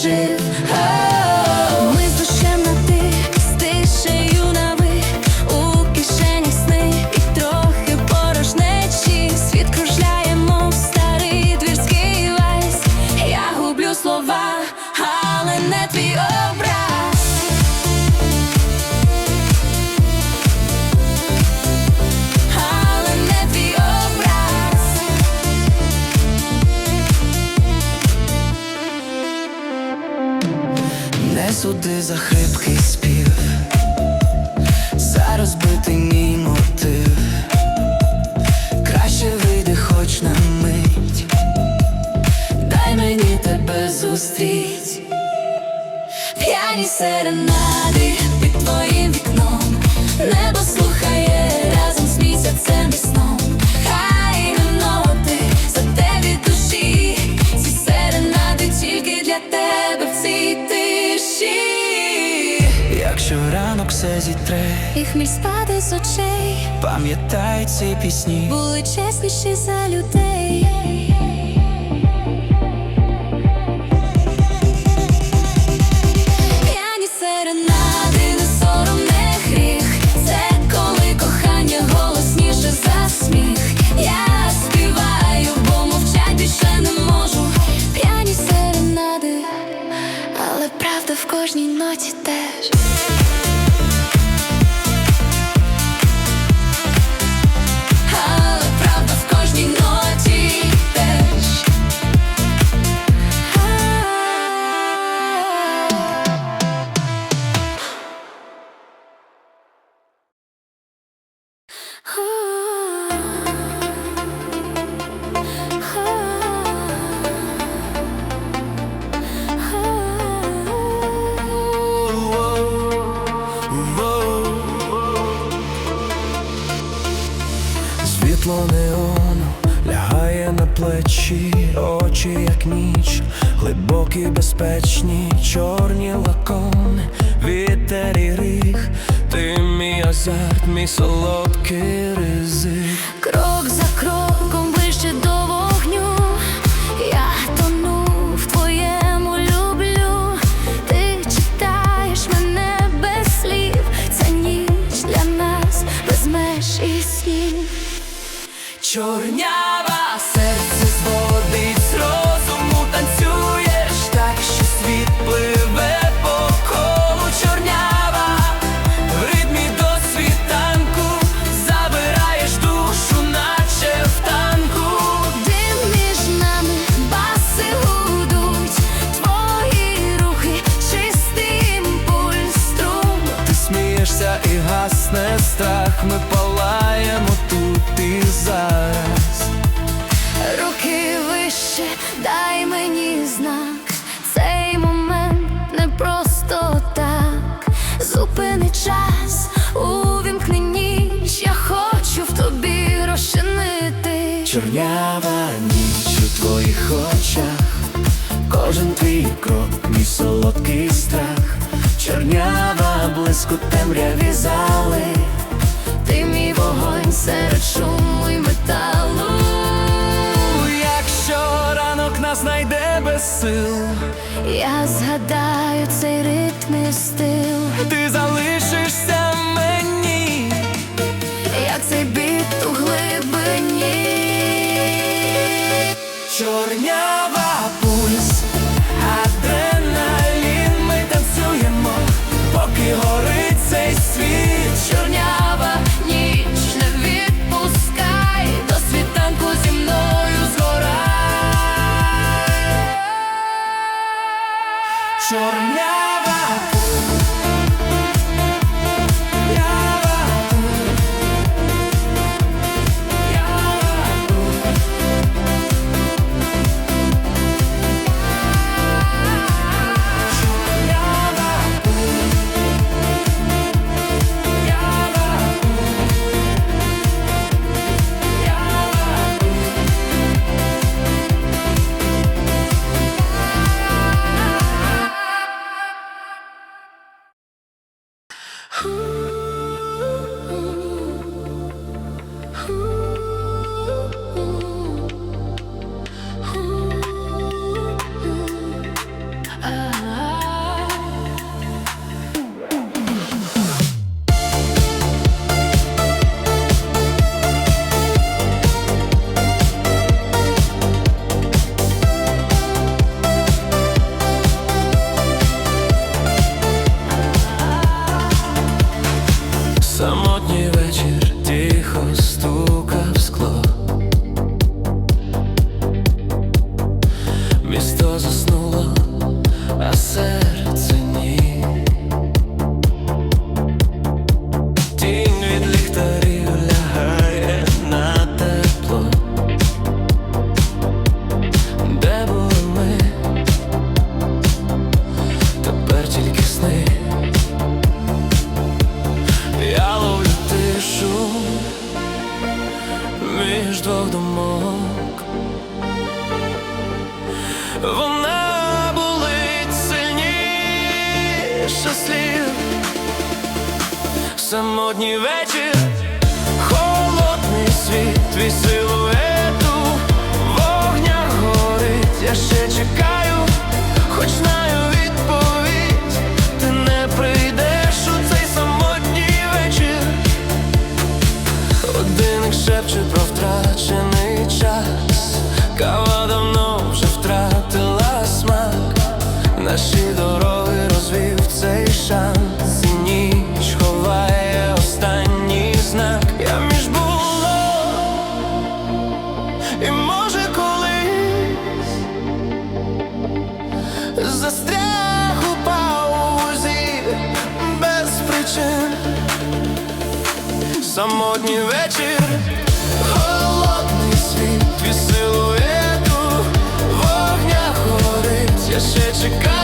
жив Зустріть. П'яні серенади під твоїм вікном. Небо слухає разом з місяцем і сном. Хай ноти за те від душі. Ці серенади тільки для тебе в цій тиші. Якщо ранок все зітре, І хміль спаде з очей. пам'ятай ці пісні. Були чесніші за людей правда в кожній ноті теж солодкий ризик. Крок за кроком ближче до вогню, я тону в твоєму люблю. Ти читаєш мене без слів, це ніч для нас без меж і снів. Вище, дай мені знак. Цей момент не просто так. Зупини час, увімкни ніч. Я хочу в тобі розчинити. Чорнява ніч у твоїх очах, кожен твій крок, мій солодкий страх, чорнява блиску темряві зали, Ти мій вогонь серед шуму й металу. Знайде без сил, Я згадаю цей ритм і стил. ти залишишся самотній вечір, холодний світ, твій силуету, вогня горить, я ще чекаю.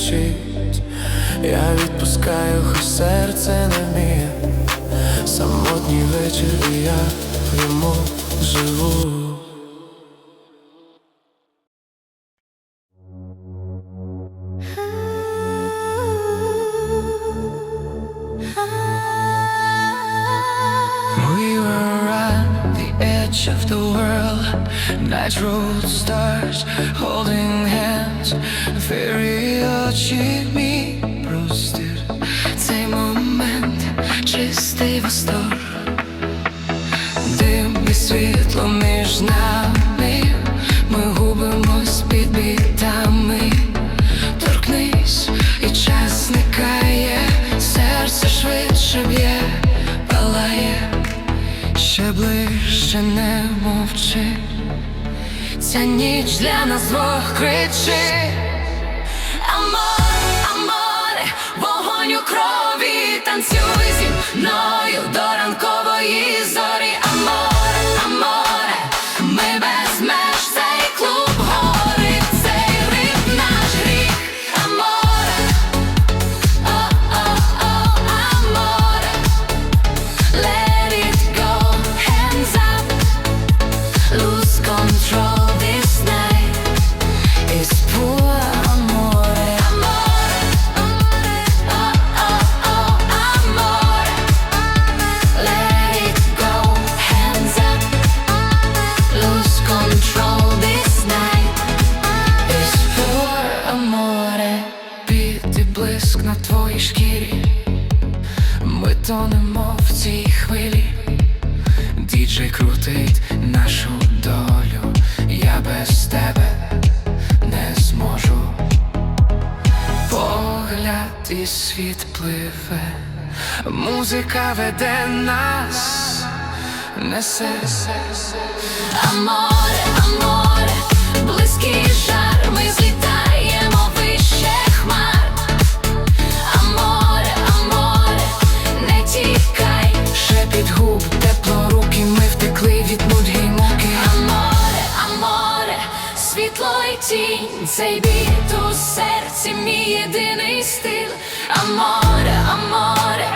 кричить, я відпускаю, хай серце girl, natural stars holding hands, fairy очі мій простір, цей момент, чистий восторг, дим і світло між нами, ми губимось під бітами, торкнись і час зникає, серце швидше б'є, палає. Ще ближче більше не мовчи, ця ніч для нас двох кричи, Амор, аморе, вогонь у крові, танцюй зі мною до ранкової. Музика веде нас, несе. Аморе, аморе, близький жар, ми злітаємо вище хмар. Аморе, аморе, не тікай. Шепіт губ, тепло руки, ми втекли від нудьги муки. Аморе, аморе, світло й тінь, цей біт у серці, мій єдиний стиль. Аморе, аморе,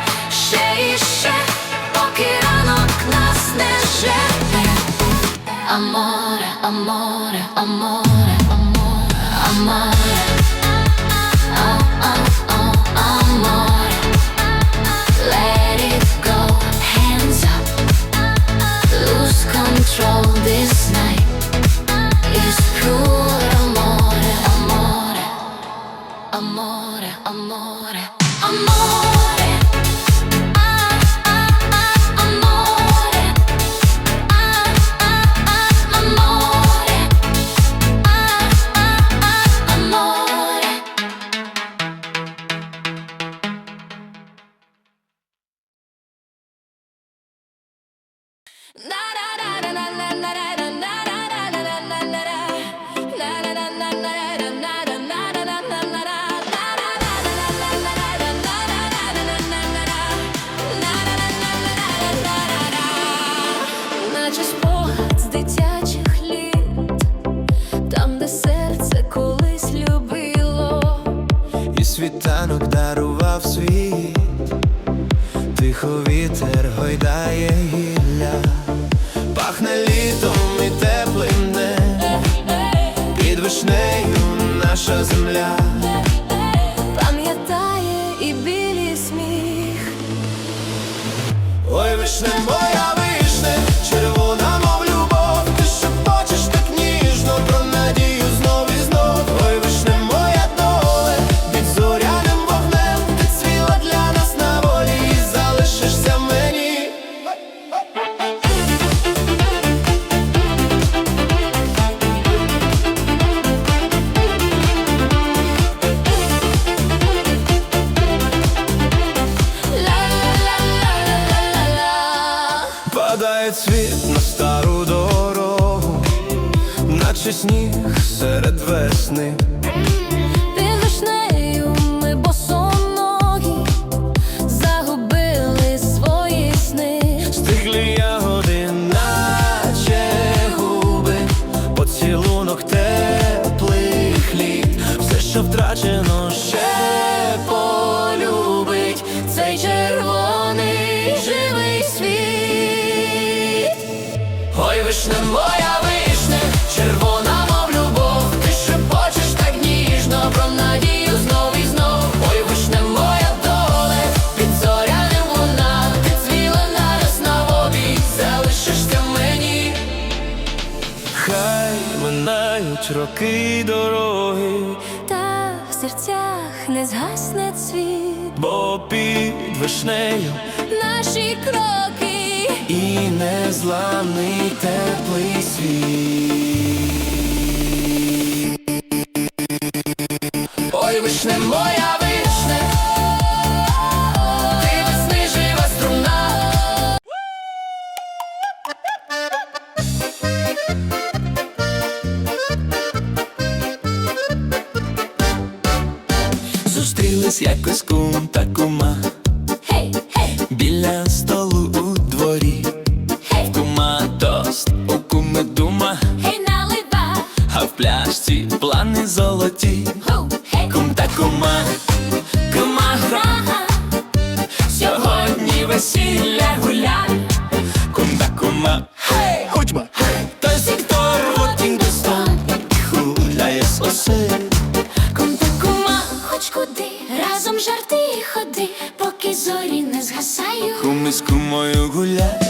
ще і ще, поки ранок нас не жерне. Аморе, аморе, аморе, аморе, аморе. Світанок дарував світ, тихо вітер гойдає гілля, пахне літом і теплим днем, під вишнею наша земля. Пам'ятає і білі сміх. Ой, вишне моя Падає цвіт на стару дорогу, наче сніг серед весни. Минають роки дороги, Та в серцях не згасне цвіт. бо під вишнею Наші кроки. і незламний теплий світ. Ой, вишне моя весілля гуляй. Кум та кума, хей, ходьма, той сектор ротінг до стон, гуляє з Кум та кума, хоч куди, разом жарти і ходи, поки зорі не згасають. Куми з кумою гуляєш,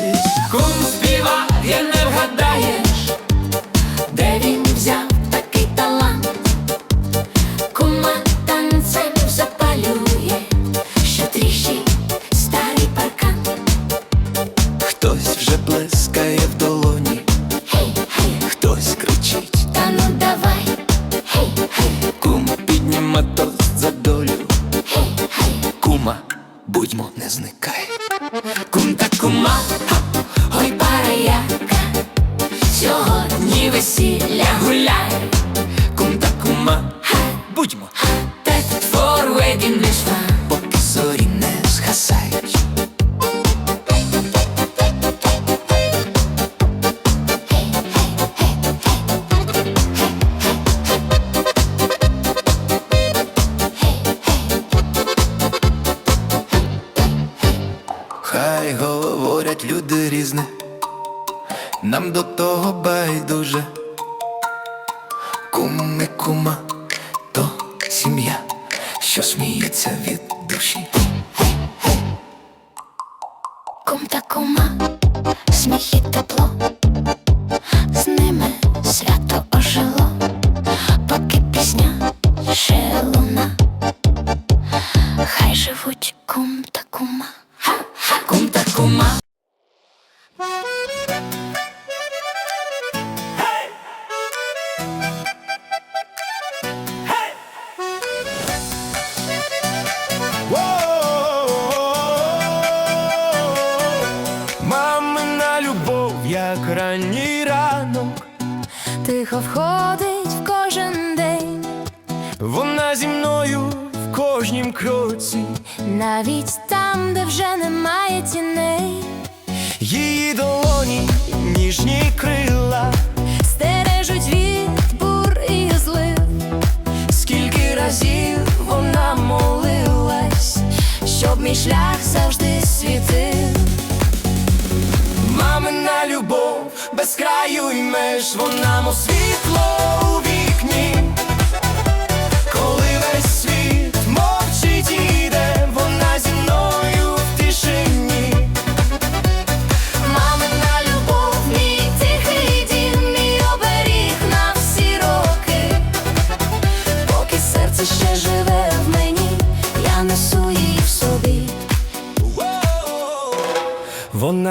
Kumar. шлях завжди світив. Мамина любов без краю і меж, вона мо світло.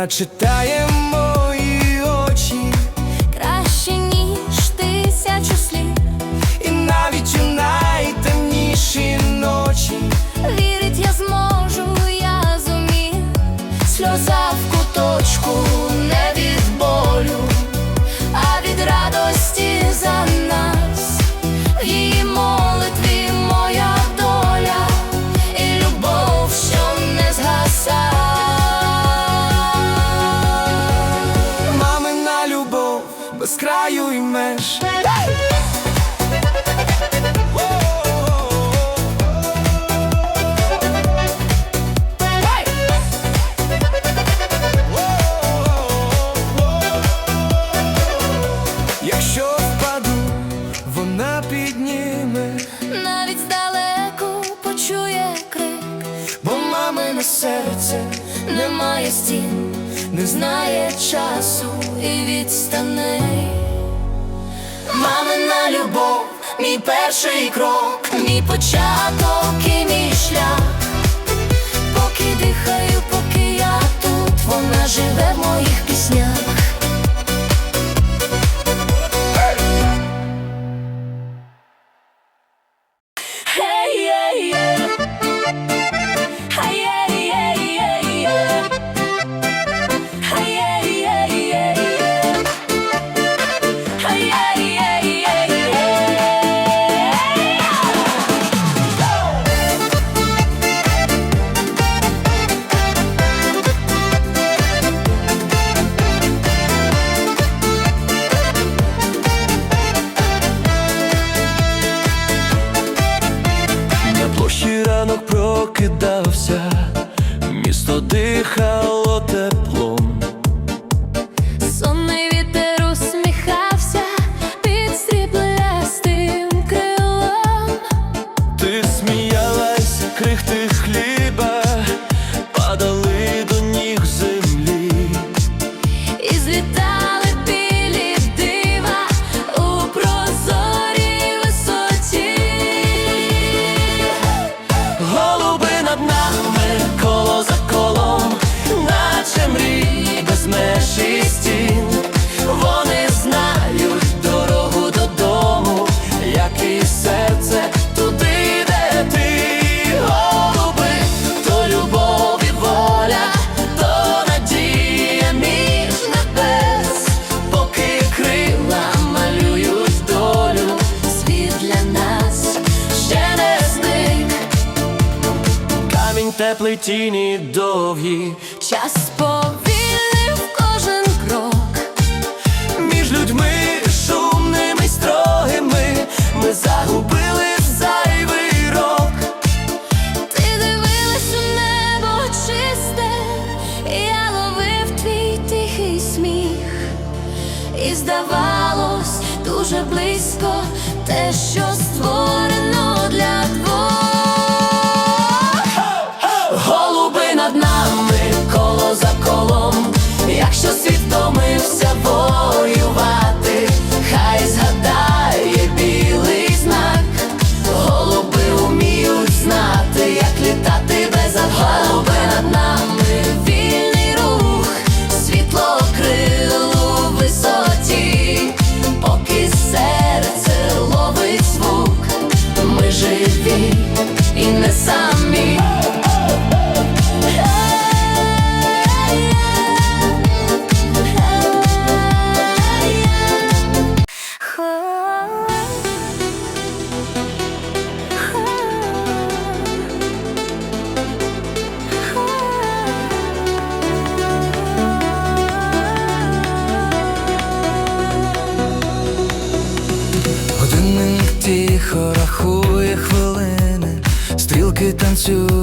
Вона. знає часу і відстаней. Мамина любов, мій перший крок, мій початок і мій шлях, поки дихаю, поки я тут, вона живе в моїх піснях. прокидався, місто дихало тепло. Тіні довгі. Час повільнив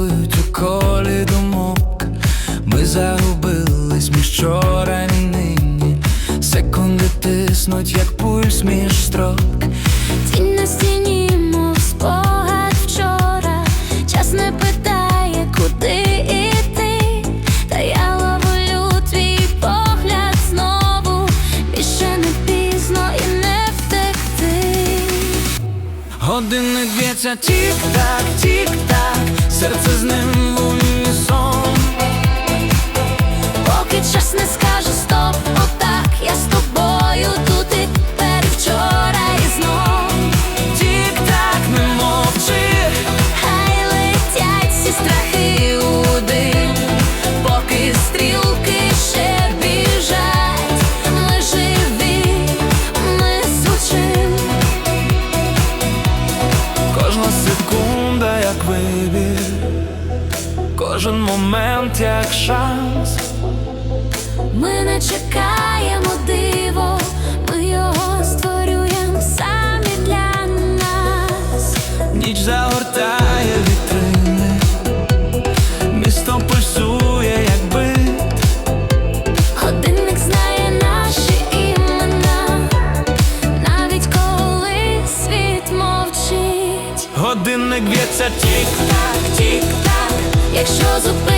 танцюють у колі думок. Ми загубились між вчора і нині. Секунди тиснуть, як пульс між строк. Тінь на стіні, мов спогад вчора, час не питає, куди іти, та я ловлю твій погляд знову, більше не пізно і не втекти. Годинник б'ється тік-так, тік-так, серце з ним в унісон. Поки час не скаже як шанс. Ми не чекаємо диво, ми його створюємо самі для нас. Ніч загортає вітрини, місто пульсує, як бит. Годинник знає наші імена, навіть коли світ мовчить. Годинник б'ється тік. Так, тік-так, якщо зупиниться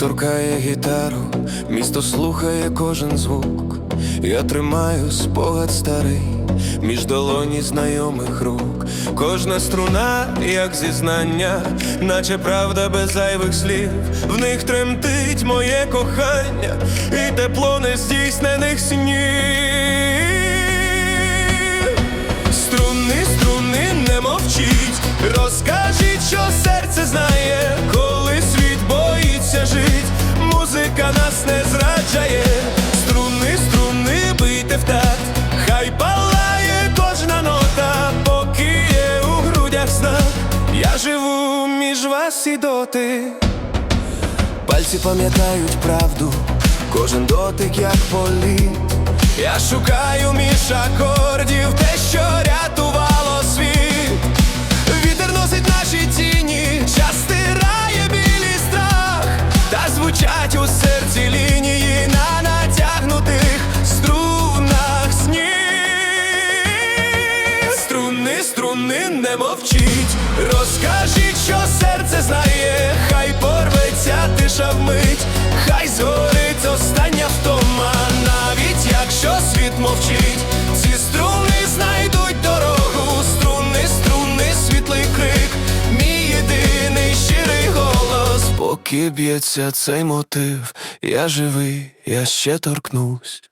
торкає гітару, місто слухає кожен звук. Я тримаю спогад старий, між долоні знайомих рук. Кожна струна, як зізнання, наче правда без зайвих слів. В них тремтить моє кохання і тепло нездійснених снів. Струни, струни, не мовчіть, розкажіть, що серце знає, нас не зраджає, струни, струни, бийте в такт, хай палає кожна нота, поки є у грудях знак, я живу між вас і доти. Пальці пам'ятають правду, кожен дотик як політ. Я шукаю між акордів те, що рятувало стучать у серці лінії на натягнутих струнах сніг Струни, струни, не мовчіть, розкажіть, що серце знає, хай порветься тиша вмить, хай згорить остання втома, навіть якщо світ мовчить, ці струни. Поки б'ється цей мотив, я живий, я ще торкнусь.